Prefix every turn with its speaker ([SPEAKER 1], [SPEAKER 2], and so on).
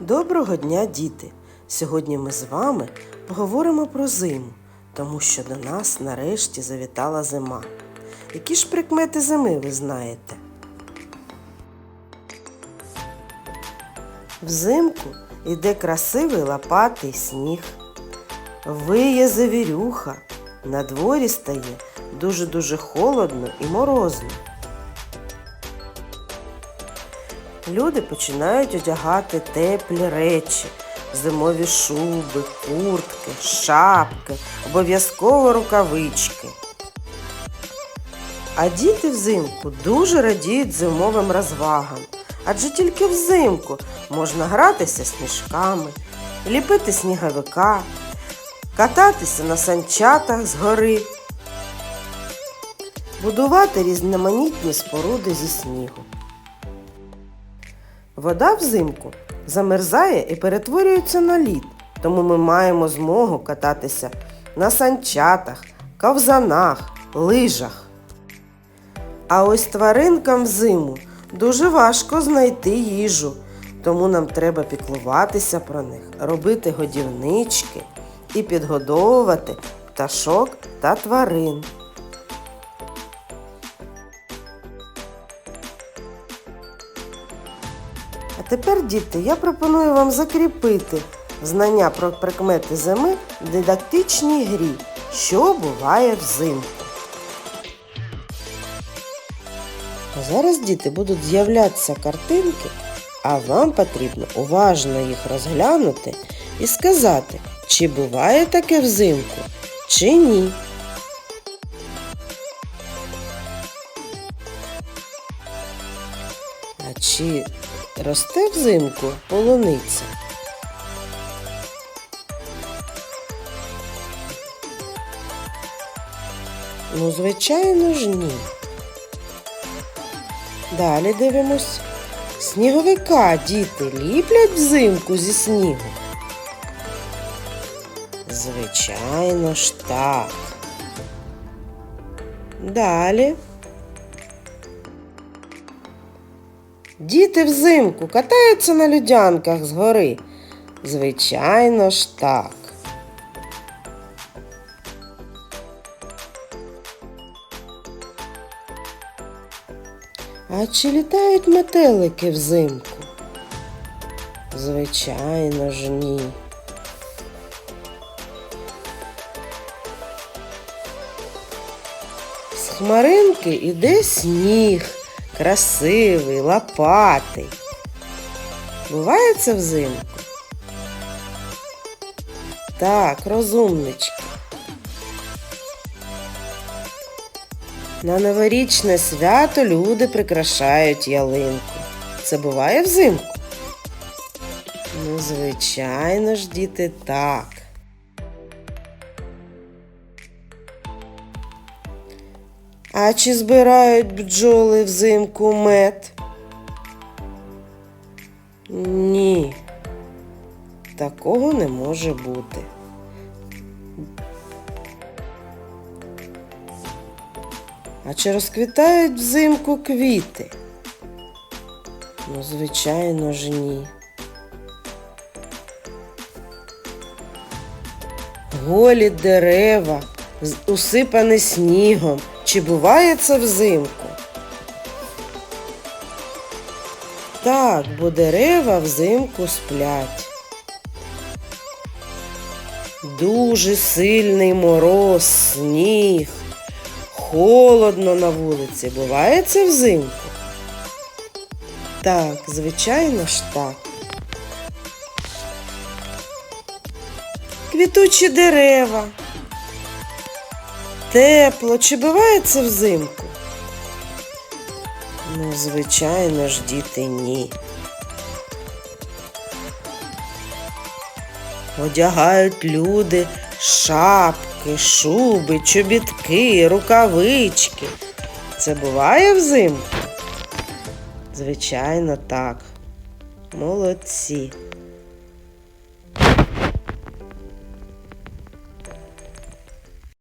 [SPEAKER 1] Доброго дня, діти! Сьогодні ми з вами поговоримо про зиму, тому що до нас нарешті завітала зима. Які ж прикмети зими ви знаєте? Взимку йде красивий лопатий сніг. Виє завірюха, на дворі стає дуже-дуже холодно і морозно. Люди починають одягати теплі речі, зимові шуби, куртки, шапки, обов'язково рукавички. А діти взимку дуже радіють зимовим розвагам, адже тільки взимку можна гратися сніжками, ліпити сніговика, кататися на санчатах з гори, будувати різноманітні споруди зі снігу. Вода взимку замерзає і перетворюється на лід, тому ми маємо змогу кататися на санчатах, ковзанах, лижах. А ось тваринкам взиму дуже важко знайти їжу, тому нам треба піклуватися про них, робити годівнички і підгодовувати пташок та тварин. А тепер, діти, я пропоную вам закріпити знання про прикмети зими в дидактичній грі, що буває взимку. Зараз діти будуть з'являтися картинки, а вам потрібно уважно їх розглянути і сказати, чи буває таке взимку, чи ні. А чи росте взимку полуниця? Ну, звичайно ж ні. Далі дивимось. Сніговика діти ліплять взимку зі снігу. Звичайно ж так. Далі. Діти взимку катаються на людянках з гори. Звичайно ж так. А чи літають метелики взимку? Звичайно ж ні. З хмаринки іде сніг, красивий, лопатий. Буває це взимку? Так, розумнички. На новорічне свято люди прикрашають ялинку. Це буває взимку? Ну, звичайно ж, діти, так. А чи збирають бджоли взимку мед? Ні. Такого не може бути. А чи розквітають взимку квіти? Ну, звичайно ж ні. Голі дерева, усипані снігом. Чи буває це взимку? Так, бо дерева взимку сплять. Дуже сильний мороз, сніг. Холодно на вулиці. Буває це взимку? Так, звичайно ж так. Квітучі дерева. Тепло. Чи буває це взимку? Ну, звичайно ж, діти, ні. Одягають люди шапки, шуби, чобітки, рукавички. Це буває взимку? Звичайно, так. Молодці.